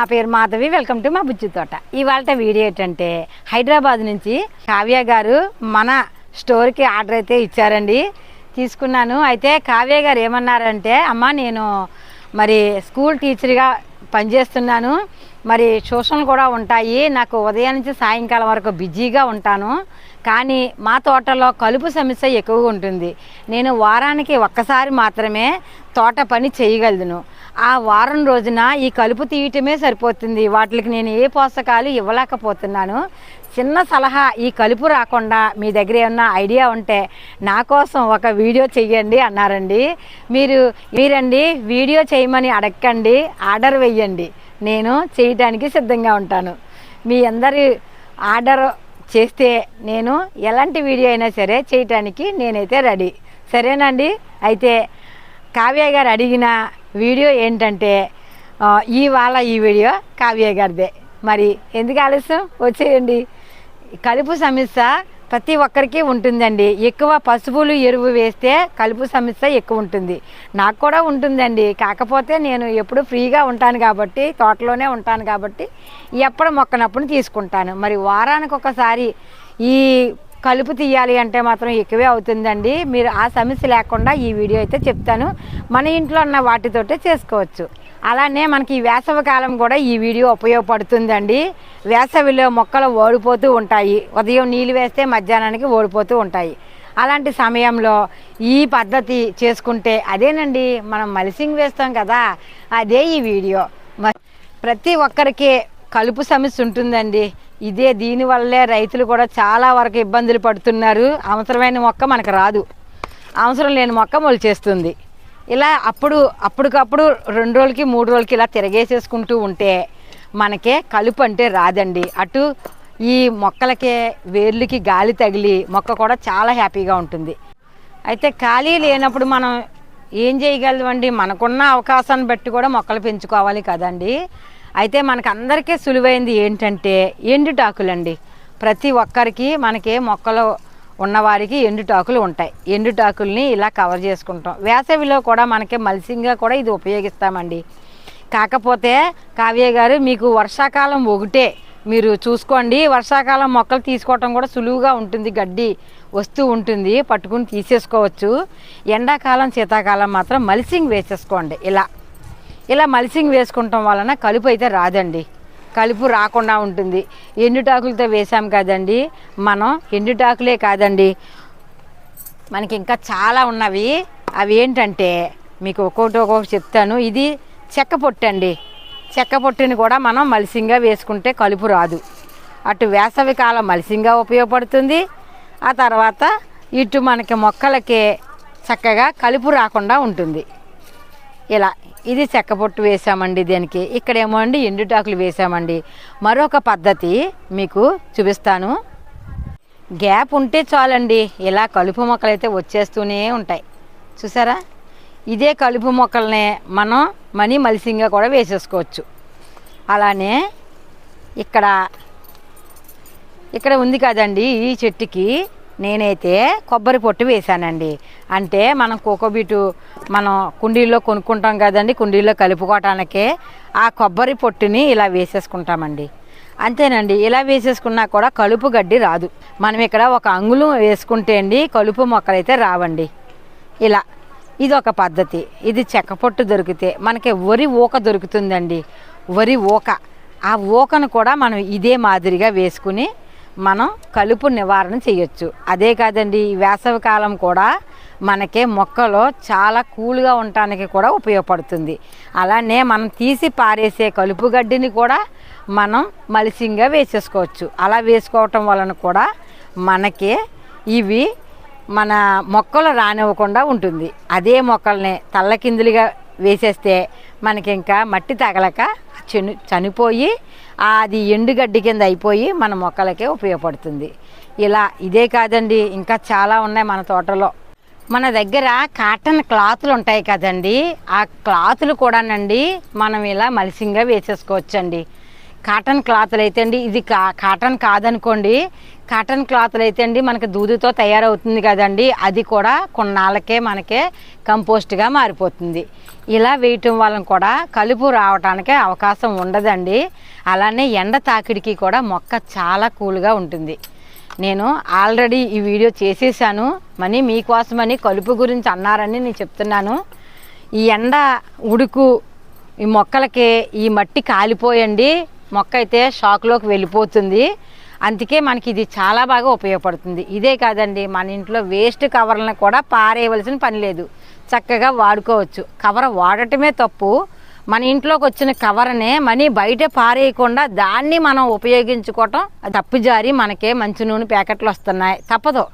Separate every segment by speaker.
Speaker 1: నా పేరు Madhavi welcome to మా బుజ్జి తోట. ఇవాళ వీడియో ఏంటంటే హైదరాబాద్ నుంచి కావ్య గారు మన స్టోర్కి ఆర్డర్ అయితే ఇచ్చారండి. తీసుకున్నాను. అయితే కావ్య గారు ఏమన్నారంటే అమ్మ నేను మరి స్కూల్ టీచర్గా పనిచేస్తున్నాను. మరి ట్యూషన్లు కూడా ఉంటాయి. నాకు ఉదయం నుంచి సాయంకాలం వరకు బిజీగా ఉంటాను. కానీ మా తోటలో కలుపు సమస్య ఎక్కువగా ఉంటుంది. నేను వారానికి ఒక్కసారి మాత్రమే తోట పని చేయగలను. ఆ వారం రోజున ఈ కలుపు తీయటమే సరిపోతుంది. వాటికి నేను ఏ పోషకాలు ఇవ్వలేకపోతున్నాను. చిన్న సలహా ఈ కలుపు రాకుండా మీ దగ్గర ఏమన్నా ఐడియా ఉంటే నా కోసం ఒక వీడియో చెయ్యండి అన్నారండి. మీరు మీరండి వీడియో చేయమని అడగండి ఆర్డర్ వెయ్యండి. నేను చేయడానికి సిద్ధంగా ఉంటాను. మీ అందరి ఆర్డర్ చేస్తే నేను ఎలాంటి వీడియో అయినా సరే చేయటానికి నేనైతే రెడీ. సరేనండి? అయితే కావ్య గారు అడిగిన వీడియో ఏంటంటే ఇవాళ ఈ వీడియో కావ్య గారిదే. మరి ఎందుకు ఆలస్యం? వచ్చేయండి. కలుపు సమస్య ప్రతి ఒక్కరికి ఉంటుందండి. ఎక్కువ పసుపులు ఎరువు వేస్తే కలుపు సమస్య ఎక్కువ ఉంటుంది. నాకు కూడా ఉంటుందండి. కాకపోతే నేను ఎప్పుడు ఫ్రీగా ఉంటాను కాబట్టి తోటలోనే ఉంటాను కాబట్టి ఎప్పుడు మొక్కనప్పుడు తీసుకుంటాను. మరి వారానికి ఒకసారి ఈ కలుపు తీయాలి అంటే మాత్రం ఎక్కువే అవుతుందండి. మీరు ఆ సమస్య లేకుండా ఈ వీడియో అయితే చెప్తాను. మన ఇంట్లో ఉన్న వాటితోటే చేసుకోవచ్చు. అలానే మనకి ఈ వేసవికాలం కూడా ఈ వీడియో ఉపయోగపడుతుందండి. వేసవిలో మొక్కలు ఓడిపోతూ ఉంటాయి. ఉదయం నీళ్ళు వేస్తే మధ్యాహ్నానికి ఓడిపోతూ ఉంటాయి. అలాంటి సమయంలో ఈ పద్ధతి చేసుకుంటే అదేనండి మనం మలిసింగ్ వేస్తాం కదా అదే ఈ వీడియో. ప్రతి ఒక్కరికి కలుపు సమస్య ఉంటుందండి. ఇదే దీనివల్లే రైతులు కూడా చాలా వరకు ఇబ్బందులు పడుతున్నారు. అవసరమైన మొక్క మనకు రాదు. అవసరం లేని మొక్క మొలిచేస్తుంది. ఇలా అప్పుడు అప్పటికప్పుడు రెండు రోజులకి మూడు రోజులకి ఇలా తిరగేసేసుకుంటూ ఉంటే మనకే కలుపు అంటే రాదండి. అటు ఈ మొక్కలకే వేర్లకి గాలి తగిలి మొక్క కూడా చాలా హ్యాపీగా ఉంటుంది. అయితే ఖాళీ లేనప్పుడు మనం ఏం చేయగలమండి? మనకున్న అవకాశాన్ని బట్టి కూడా మొక్కలు పెంచుకోవాలి కదండి. అయితే మనకు అందరికీ సులువైంది ఏంటంటే ఎండుటాకులండి. ప్రతి ఒక్కరికి మనకి మొక్కలు ఉన్నవారికి ఎండుటాకులు ఉంటాయి. ఎండుటాకుల్ని ఇలా కవర్ చేసుకుంటాం. వేసవిలో కూడా మనకి మల్సింగ్గా కూడా ఇది ఉపయోగిస్తామండి. కాకపోతే కావ్య గారు మీకు వర్షాకాలం ఒకటే. మీరు చూసుకోండి వర్షాకాలం మొక్కలు తీసుకోవటం కూడా సులువుగా ఉంటుంది. గడ్డి వస్తూ ఉంటుంది పట్టుకుని తీసేసుకోవచ్చు. ఎండాకాలం శీతాకాలం మాత్రం మల్సింగ్ వేసేసుకోండి. ఇలా. ఇలా మల్సింగ్ వేసుకుంటాం వలన కలుపు అయితే రాదండి. కలుపు రాకుండా ఉంటుంది. ఎండుటాకులతో వేసాం కదండి. మనం ఎండుటాకులే కాదండి. మనకి ఇంకా చాలా ఉన్నవి. అవి ఏంటంటే మీకు ఒక్కొక్కటి ఒక్కొక్కటి చెప్తాను. ఇది చెక్క పొట్టు అండి. చెక్క పొట్టుని కూడా మనం మలిసింగా వేసుకుంటే కలుపు రాదు. అటు వేసవి కాలం మలిసింగా ఉపయోగపడుతుంది. ఆ తర్వాత ఇటు మనకి మొక్కలకి చక్కగా కలుపు రాకుండా ఉంటుంది. ఇలా ఇది చెక్క పొట్టు వేసామండి దీనికి. ఇక్కడేమో అండి ఎండుటాకులు వేసామండి మరొక పద్ధతి మీకు చూపిస్తాను. గ్యాప్ ఉంటే చాలండి. ఇలా కలుపు మొక్కలు అయితే వచ్చేస్తూనే ఉంటాయి. చూసారా? ఇదే కలుపు మొక్కలనే మనం మనీ మలిసింగా కూడా వేసేసుకోవచ్చు. అలానే ఇక్కడ ఇక్కడ ఉంది కదండి ఈ చెట్టుకి నేనైతే కొబ్బరి పొట్టు వేశానండి. అంటే మనం కోకోబీటు మనం కుండీల్లో కొనుక్కుంటాం కదండి కుండీల్లో కలుపుకోవటానికే ఆ కొబ్బరి పొట్టుని ఇలా వేసేసుకుంటామండి. అంతేనండి ఇలా వేసేసుకున్నా కూడా కలుపు గడ్డి రాదు. మనం ఇక్కడ ఒక అంగుళం వేసుకుంటే అండి కలుపు మొక్కలైతే రావండి. ఇలా ఇది ఒక పద్ధతి. ఇది చెక్క పొట్టు దొరికితే మనకి వరి ఊక దొరుకుతుందండి. వరి ఊక. ఆ ఊకను కూడా మనం ఇదే మాదిరిగా వేసుకుని మనం కలుపు నివారణ చేయొచ్చు. అదే కాదండి ఈ వేసవి కాలం కూడా మనకి మొక్కలో చాలా కూల్గా ఉండటానికి కూడా ఉపయోగపడుతుంది. అలానే మనం తీసి పారేసే కలుపు గడ్డిని కూడా మనం మలిసింగా వేసేసుకోవచ్చు. అలా వేసుకోవటం వలన కూడా మనకి ఇవి మన మొక్కలు రానివ్వకుండా ఉంటుంది. అదే మొక్కల్ని తల్లకిందులుగా వేసేస్తే మనకి ఇంకా మట్టి తగలక చెను చనిపోయి అది ఎండుగడ్డి కింద అయిపోయి మన మొక్కలకే ఉపయోగపడుతుంది. ఇలా ఇదే కాదండి ఇంకా చాలా ఉన్నాయి మన తోటలో. మన దగ్గర కాటన్ క్లాతులు ఉంటాయి కదండి ఆ క్లాతులు కూడానండి మనం ఇలా మలిసింగా వేసేసుకోవచ్చండి. కాటన్ క్లాత్లు అయితే అండి. ఇది కా కాటన్ కాదనుకోండి. కాటన్ క్లాత్లు అయితే అండి మనకి దూదుతో తయారవుతుంది కదండి. అది కూడా కొన్నాళ్ళకే మనకే కంపోస్ట్గా మారిపోతుంది. ఇలా వేయటం వలన కూడా కలుపు రావటానికి అవకాశం ఉండదండి. అలానే ఎండ తాకిడికి కూడా మొక్క చాలా కూల్గా ఉంటుంది. నేను ఆల్రెడీ ఈ వీడియో చేసేసాను. మనీ మీకోసమని కలుపు గురించి అన్నారని నేను చెప్తున్నాను. ఈ ఎండ ఉడుకు ఈ మొక్కలకి ఈ మట్టి కాలిపోయండి. మొక్క అయితే షాక్లోకి వెళ్ళిపోతుంది. అందుకే మనకి ఇది చాలా బాగా ఉపయోగపడుతుంది. ఇదే కాదండి మన ఇంట్లో వేస్ట్ కవర్లను కూడా పారేయవలసిన పని లేదు. చక్కగా వాడుకోవచ్చు. కవర్ వాడటమే తప్పు. మన ఇంట్లోకి వచ్చిన కవర్నే మనీ బయట పారేయకుండా దాన్ని మనం ఉపయోగించుకోవటం తప్పు జారి మనకే మంచి నూనె ప్యాకెట్లు వస్తున్నాయి. తప్పదు.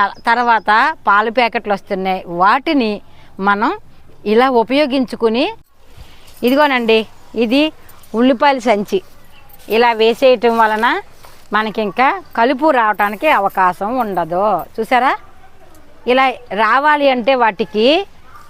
Speaker 1: త- తర్వాత పాలు ప్యాకెట్లు వస్తున్నాయి. వాటిని మనం ఇలా ఉపయోగించుకుని ఇదిగోనండి ఇది ఉల్లిపాయల సంచి. ఇలా వేసేయటం వలన మనకి ఇంకా కలుపు రావటానికి అవకాశం ఉండదు. చూసారా? ఇలా రావాలి అంటే వాటికి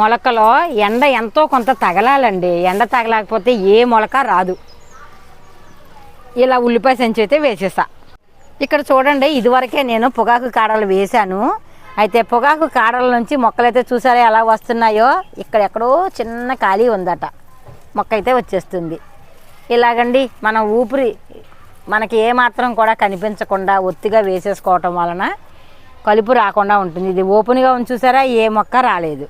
Speaker 1: మొలకలో ఎండ ఎంతో కొంత తగలాలండి. ఎండ తగలకపోతే ఏ మొలక రాదు. ఇలా ఉల్లిపాయ సంచి అయితే వేసేసా ఇక్కడ చూడండి ఇదివరకే నేను పొగాకు కాడలు వేశాను. అయితే పొగాకు కాడల నుంచి మొక్కలైతే చూసారా ఎలా వస్తున్నాయో? ఇక్కడ ఎక్కడో చిన్న ఖాళీ ఉందట. మొక్క అయితే వచ్చేస్తుంది. ఇలాగండి మన ఊపిరి మనకి ఏమాత్రం కూడా కనిపించకుండా ఒత్తిగా వేసేసుకోవటం వలన కలుపు రాకుండా ఉంటుంది. ఇది ఓపెన్గా ఉంది చూసారా ఏ మొక్క రాలేదు.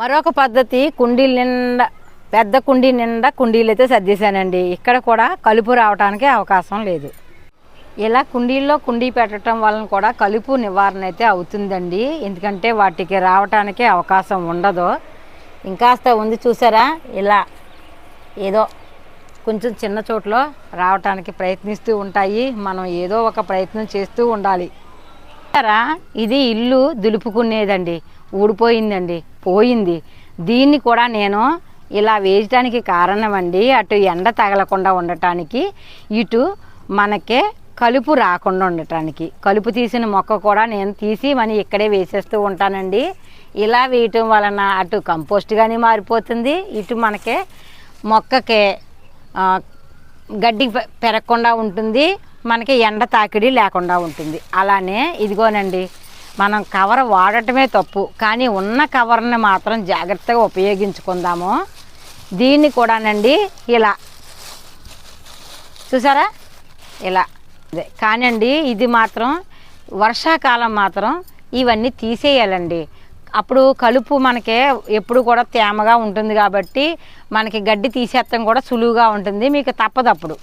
Speaker 1: మరొక పద్ధతి కుండీల నిండా పెద్ద కుండీ నిండా కుండీలు అయితే సర్దేశానండి. ఇక్కడ కూడా కలుపు రావడానికి అవకాశం లేదు. ఇలా కుండీల్లో కుండీ పెట్టడం వలన కూడా కలుపు నివారణ అయితే అవుతుందండి. ఎందుకంటే వాటికి రావటానికి అవకాశం ఉండదు. ఇంకాస్త ఉంది చూసారా ఇలా ఏదో కొంచెం చిన్న చోట్లో రావటానికి ప్రయత్నిస్తూ ఉంటాయి. మనం ఏదో ఒక ప్రయత్నం చేస్తూ ఉండాలి. ఇది ఇల్లు దులుపుకునేదండి. ఊడిపోయిందండి. పోయింది. దీన్ని కూడా నేను ఇలా వేయటానికి కారణం అండి అటు ఎండ తగలకుండా ఉండటానికి ఇటు మనకే కలుపు రాకుండా ఉండటానికి. కలుపు తీసిన మొక్క కూడా నేను తీసి మన ఇక్కడే వేసేస్తూ ఉంటానండి. ఇలా వేయటం వలన అటు కంపోస్ట్ కానీ మారిపోతుంది. ఇటు మనకే మొక్కకే గడ్డి పె- పెరగకుండా ఉంటుంది మనకి ఎండ తాకిడి లేకుండా ఉంటుంది. అలానే ఇదిగోనండి మనం కవర్ వాడటమే తప్పు కానీ ఉన్న కవర్ని మాత్రం జాగ్రత్తగా ఉపయోగించుకుందాము. దీన్ని కూడానండి ఇలా. చూసారా? ఇలా. అదే. కానండి ఇది మాత్రం వర్షాకాలం మాత్రం ఇవన్నీ తీసేయాలండి. అప్పుడు కలుపు మనకి ఎప్పుడు కూడా తేమగా ఉంటుంది కాబట్టి మనకి గడ్డి తీసేస్తాం కూడా సులువుగా ఉంటుంది. మీకు తప్పదప్పుడు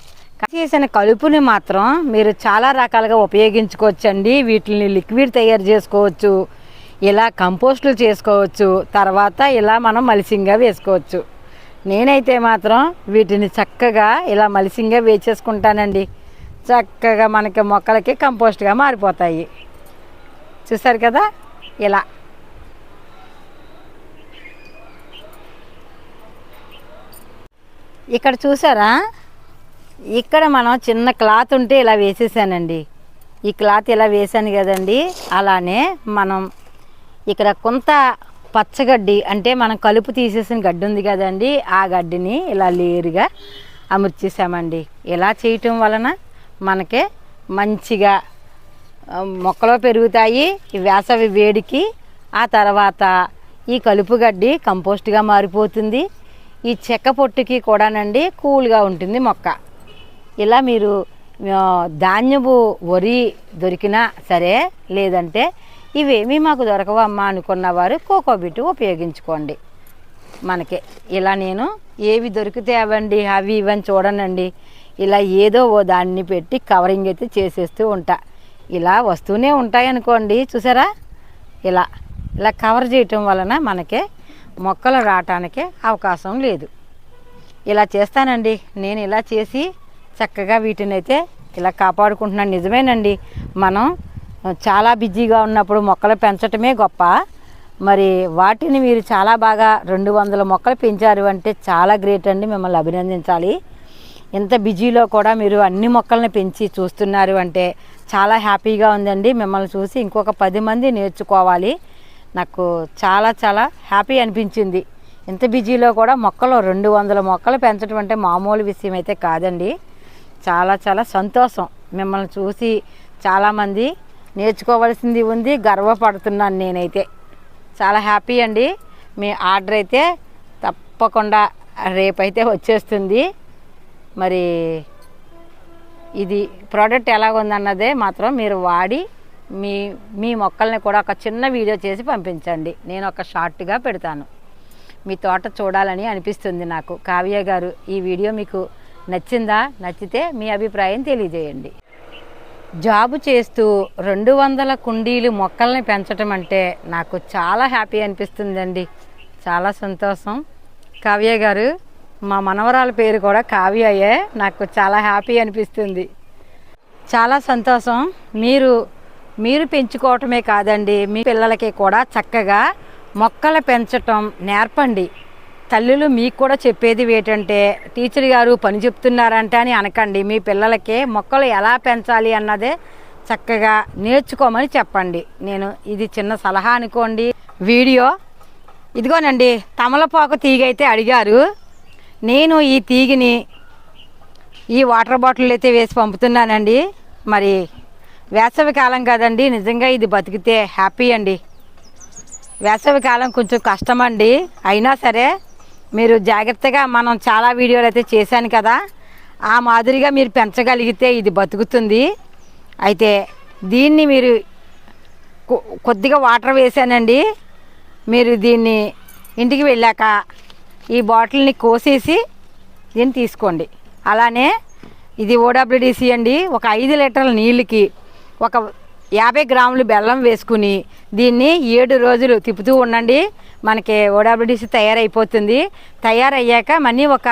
Speaker 1: చేసిన కలుపుని మాత్రం మీరు చాలా రకాలుగా ఉపయోగించుకోవచ్చండి. వీటిని లిక్విడ్ తయారు చేసుకోవచ్చు. ఇలా కంపోస్టులు చేసుకోవచ్చు. తర్వాత ఇలా మనం మలిసింగా వేసుకోవచ్చు. నేనైతే మాత్రం వీటిని చక్కగా ఇలా మలిసింగా వేసేసుకుంటానండి. చక్కగా మనకి మొక్కలకి కంపోస్ట్గా మారిపోతాయి. చూసారు కదా? ఇలా ఇక్కడ చూసారా? ఇక్కడ మనం చిన్న క్లాత్ ఉంటే ఇలా వేసేసానండి. ఈ క్లాత్ ఇలా వేసాను కదండి. అలానే మనం ఇక్కడ కొంత పచ్చగడ్డి అంటే మనం కలుపు తీసేసిన గడ్డి ఉంది కదండి ఆ గడ్డిని ఇలా లేరుగా అమర్చేసామండి. ఇలా చేయటం వలన మనకే మంచిగా మొక్కలు పెరుగుతాయి ఈ వేసవి వేడికి ఆ తర్వాత ఈ కలుపు గడ్డి కంపోస్ట్గా మారిపోతుంది. ఈ చెక్క పొట్టుకి కూడానండి కూల్గా ఉంటుంది మొక్క. ఇలా మీరు ధాన్యపు వరి దొరికినా సరే లేదంటే ఇవేమీ మాకు దొరకవమ్మా అనుకున్న వారు కోకోబిట్ ఉపయోగించుకోండి. మనకి ఇలా నేను ఏవి దొరికితే అవండి అవి ఇవని చూడనండి. ఇలా ఏదో ఓ దాన్ని పెట్టి కవరింగ్ అయితే చేసేస్తూ ఉంటా. ఇలా వస్తూనే ఉంటాయి అనుకోండి చూసారా? ఇలా ఇలా కవర్ చేయటం వలన మనకే మొక్కలు రావటానికి అవకాశం లేదు. ఇలా చేస్తానండి. నేను ఇలా చేసి చక్కగా వీటిని అయితే ఇలా కాపాడుకుంటున్నాను. నిజమేనండి. మనం చాలా బిజీగా ఉన్నప్పుడు మొక్కలు పెంచటమే గొప్ప. మరి వాటిని మీరు చాలా బాగా రెండు వందల మొక్కలు పెంచారు అంటే చాలా గ్రేట్ అండి. మిమ్మల్ని అభినందించాలి. ఇంత బిజీలో కూడా మీరు అన్ని మొక్కల్ని పెంచి చూస్తున్నారు అంటే చాలా హ్యాపీగా ఉందండి. మిమ్మల్ని చూసి ఇంకొక పది మంది నేర్చుకోవాలి. నాకు చాలా చాలా హ్యాపీ అనిపించింది. ఇంత బిజీలో కూడా మొక్కలు రెండు వందల మొక్కలు పెంచడం అంటే మామూలు విషయం అయితే కాదండి. చాలా చాలా సంతోషం. మిమ్మల్ని చూసి చాలామంది నేర్చుకోవాల్సింది ఉంది గర్వపడుతున్నాను నేనైతే. చాలా హ్యాపీ అండి. మీ ఆర్డర్ అయితే తప్పకుండా రేపైతే వచ్చేస్తుంది. మరి ఇది ప్రోడక్ట్ ఎలాగుందన్నదే మాత్రం మీరు వాడి మీ మీ మొక్కల్ని కూడా ఒక చిన్న వీడియో చేసి పంపించండి. నేను ఒక షార్ట్గా పెడతాను. మీ తోట చూడాలని అనిపిస్తుంది నాకు. కావ్య గారు ఈ వీడియో మీకు నచ్చిందా? నచ్చితే మీ అభిప్రాయం తెలియజేయండి. జాబు చేస్తూ రెండు వందల కుండీలు మొక్కల్ని పెంచటం అంటే నాకు చాలా హ్యాపీ అనిపిస్తుందండి. చాలా సంతోషం. కావ్య గారు మా మనవరాల పేరు కూడా కావ్యయే. నాకు చాలా హ్యాపీ అనిపిస్తుంది. చాలా సంతోషం. మీరు మీరు పెంచుకోవటమే కాదండి. మీ పిల్లలకి కూడా చక్కగా మొక్కలు పెంచటం నేర్పండి. తల్లులు మీకు కూడా చెప్పేది ఏంటంటే టీచర్ గారు పని చెప్తున్నారంటే అని అనకండి. మీ పిల్లలకి మొక్కలు ఎలా పెంచాలి అన్నదే చక్కగా నేర్చుకోమని చెప్పండి. నేను ఇది చిన్న సలహా అనుకోండి. వీడియో ఇదిగోనండి తమలపాకు తీగ అయితే అడిగారు. నేను ఈ తీగిని ఈ వాటర్ బాటిల్ అయితే వేసి పంపుతున్నానండి. మరి వేసవి కాలం కదండి నిజంగా ఇది బతికితే హ్యాపీ అండి. వేసవి కాలం కొంచెం కష్టం అండి అయినా సరే మీరు జాగ్రత్తగా మనం చాలా వీడియోలు అయితే చేశాను కదా ఆ మాదిరిగా మీరు పెంచగలిగితే ఇది బతుకుతుంది. అయితే దీన్ని మీరు కొద్దిగా వాటర్ వేసానండి. మీరు దీన్ని ఇంటికి వెళ్ళాక ఈ బాటిల్ని కోసేసి దీన్ని తీసుకోండి. అలానే ఇది ఓడబ్ల్యూడిసి అండి ఒక ఐదు లీటర్ల నీళ్ళకి ఒక యాభై గ్రాములు బెల్లం వేసుకుని దీన్ని ఏడు రోజులు తిప్పుతూ ఉండండి. మనకి ఓడబ్ల్యూడిసి తయారైపోతుంది. తయారయ్యాక మనీ ఒక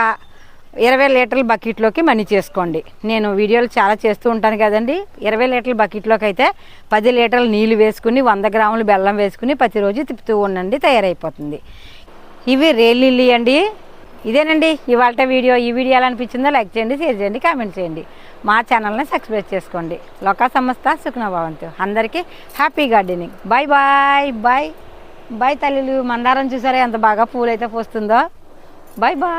Speaker 1: ఇరవై లీటర్ల బకెట్లోకి మనీ చేసుకోండి. నేను వీడియోలు చాలా చేస్తూ ఉంటాను కదండి. ఇరవై లీటర్ల బకెట్లోకి అయితే పది లీటర్ల నీళ్ళు వేసుకుని వంద గ్రాములు బెల్లం వేసుకుని ప్రతిరోజు తిప్పుతూ ఉండండి. తయారైపోతుంది. ఇవి రేలిల్లి అండి. ఇదేనండి ఇవాళ వీడియో. ఈ వీడియో ఎలా అనిపించిందో లైక్ చేయండి షేర్ చేయండి కామెంట్ చేయండి. మా ఛానల్ని సబ్స్క్రైబ్ చేసుకోండి. లోకా సంస్థ సుఖ్నభావంతో. అందరికీ happy gardening bye bye bye bye తల్లిలు మందారం చూసారా? ఎంత బాగా పూలైతే పోస్తుందో. Bye bye